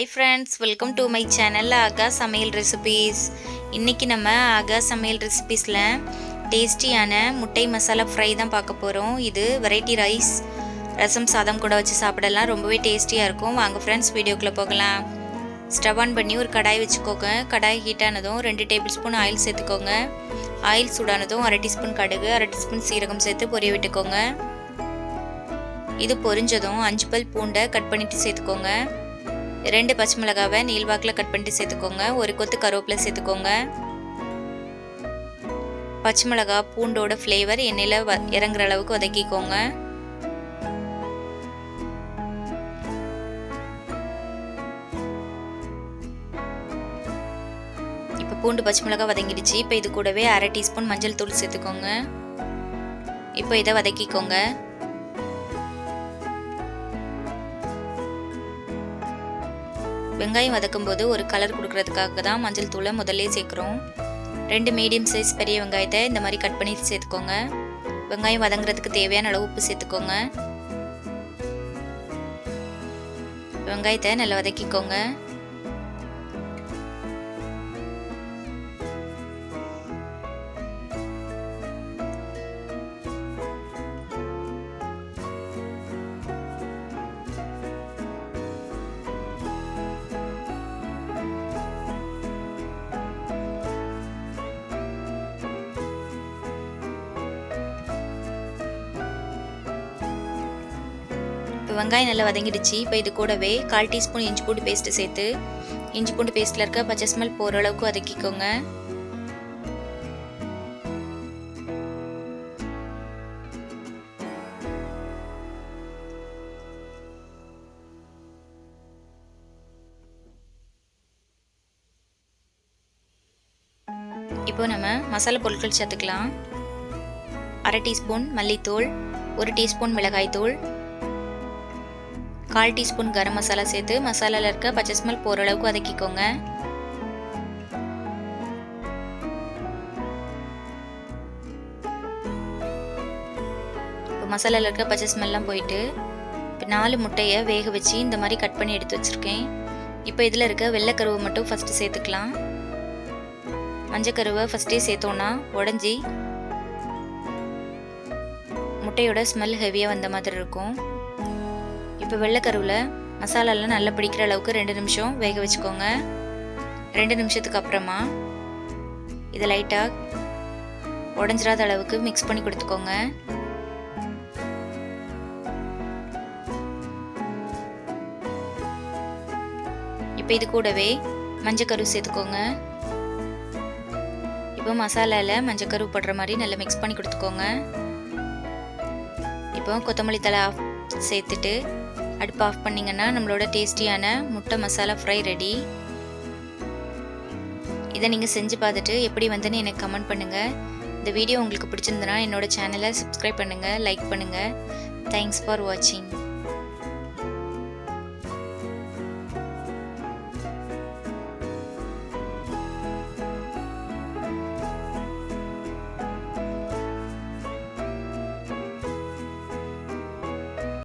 Hi friends welcome to my channel ஆகா சமையல் recipes இன்றைக்கி நம்ம ஆகா சமையல் ரெசிபீஸில் டேஸ்டியான முட்டை மசாலா ஃப்ரை தான் பார்க்க போகிறோம் இது வெரைட்டி ரைஸ் ரசம் சாதம் கூட வச்சு சாப்பிடலாம். ரொம்பவே டேஸ்டியாக இருக்கும். வாங்க ஃப்ரெண்ட்ஸ் வீடியோக்குள்ளே போகலாம். ஸ்டவ் ஆன் பண்ணி ஒரு கடாய் வச்சுக்கோங்க. கடாய் ஹீட் ஆனதும் ரெண்டு டேபிள் ஸ்பூன் ஆயில் சேர்த்துக்கோங்க. ஆயில் சூடானதும் அரை டீஸ்பூன் கடுகு அரை டீஸ்பூன் சீரகம் சேர்த்து பொரிய விட்டுக்கோங்க. இது பொரிஞ்சதும் அஞ்சு பல் பூண்டை கட் பண்ணிட்டு சேர்த்துக்கோங்க. ரெண்டு பச்சை மிளகாவை நீள்வாக்கில் கட் பண்ணிட்டு சேர்த்துக்கோங்க. ஒரு கொத்து கருவேப்பிலை சேர்த்துக்கோங்க. பச்சை மிளகா பூண்டோட ஃப்ளேவர் எண்ணெயில் வ இறங்குற அளவுக்கு வதக்கிக்கோங்க. இப்போ பூண்டு பச்சை மிளகா வதங்கிடுச்சு. இப்போ இது கூடவே அரை டீஸ்பூன் மஞ்சள் தூள் சேர்த்துக்கோங்க. இப்போ இதை வதக்கிக்கோங்க. வெங்காயம் வதக்கும் போது ஒரு கலர் கொடுக்கறதுக்காக தான் மஞ்சள் தூளை முதல்ல சேர்க்குறோம். ரெண்டு மீடியம் சைஸ் பெரிய வெங்காயத்தை இந்த மாதிரி கட் பண்ணி சேர்த்துக்கோங்க. வெங்காயம் வதங்குறதுக்கு தேவையான அளவு உப்பு சேர்த்துக்கோங்க. வெங்காயத்தை நல்லா வதக்கிக்கோங்க. இப்போ வெங்காயம் நல்லா வதங்கிடுச்சு. இப்போ இது கூடவே கால் டீஸ்பூன் இஞ்சி பூண்டு பேஸ்ட்டு சேர்த்து இஞ்சி பூண்டு பேஸ்ட்டில் இருக்க பச்சை ஸ்மெல் போகிற அளவுக்கு வதக்கிக்கோங்க. இப்போ நம்ம மசாலா பொருட்கள் சேர்த்துக்கலாம். அரை டீஸ்பூன் மல்லித்தூள் ஒரு டீஸ்பூன் மிளகாய்த்தூள் கால் டீஸ்பூன் கரம் மசாலா சேர்த்து மசாலாவில் இருக்க பச்சை ஸ்மெல் போகிற அளவுக்கு வதக்கிக்கோங்க. இப்போ மசாலாவில் இருக்க பச்சை ஸ்மெல்லாம் போயிட்டு இப்போ நாலு முட்டையை வேக வச்சு இந்த மாதிரி கட் பண்ணி எடுத்து வச்சுருக்கேன். இப்போ இதில் இருக்க வெள்ளைக்கருவை மட்டும் ஃபஸ்ட்டு சேர்த்துக்கலாம். மஞ்சக்கருவை ஃபஸ்ட்டே சேர்த்தோன்னா உடஞ்சி முட்டையோட ஸ்மெல் ஹெவியாக வந்த மாதிரி இருக்கும். இப்போ வெள்ளைக்கருவில் மசாலாலாம் நல்லா பிடிக்கிற அளவுக்கு ரெண்டு நிமிஷம் வேக வச்சுக்கோங்க. ரெண்டு நிமிஷத்துக்கு அப்புறமா இதை லைட்டாக உடஞ்சிராத அளவுக்கு மிக்ஸ் பண்ணி கொடுத்துக்கோங்க. இப்போ இது கூடவே மஞ்சக்கரு சேர்த்துக்கோங்க. இப்போ மசாலாவில் மஞ்சக்கரு படுற மாதிரி நல்லா மிக்ஸ் பண்ணி கொடுத்துக்கோங்க. இப்போ கொத்தமல்லி தலை ஆஃப் சேர்த்துட்டு அடுப்பு ஆஃப் பண்ணிங்கன்னா நம்மளோட டேஸ்டியான முட்டை மசாலா ஃப்ரை ரெடி இதை நீங்கள் செஞ்சு பார்த்துட்டு எப்படி வந்துன்னு எனக்கு கமெண்ட் பண்ணுங்கள் இந்த வீடியோ உங்களுக்கு பிடிச்சிருந்தனா என்னோட சேனலை சப்ஸ்கிரைப் பண்ணுங்கள் லைக் பண்ணுங்கள் தேங்க்ஸ் ஃபார் வாட்சிங்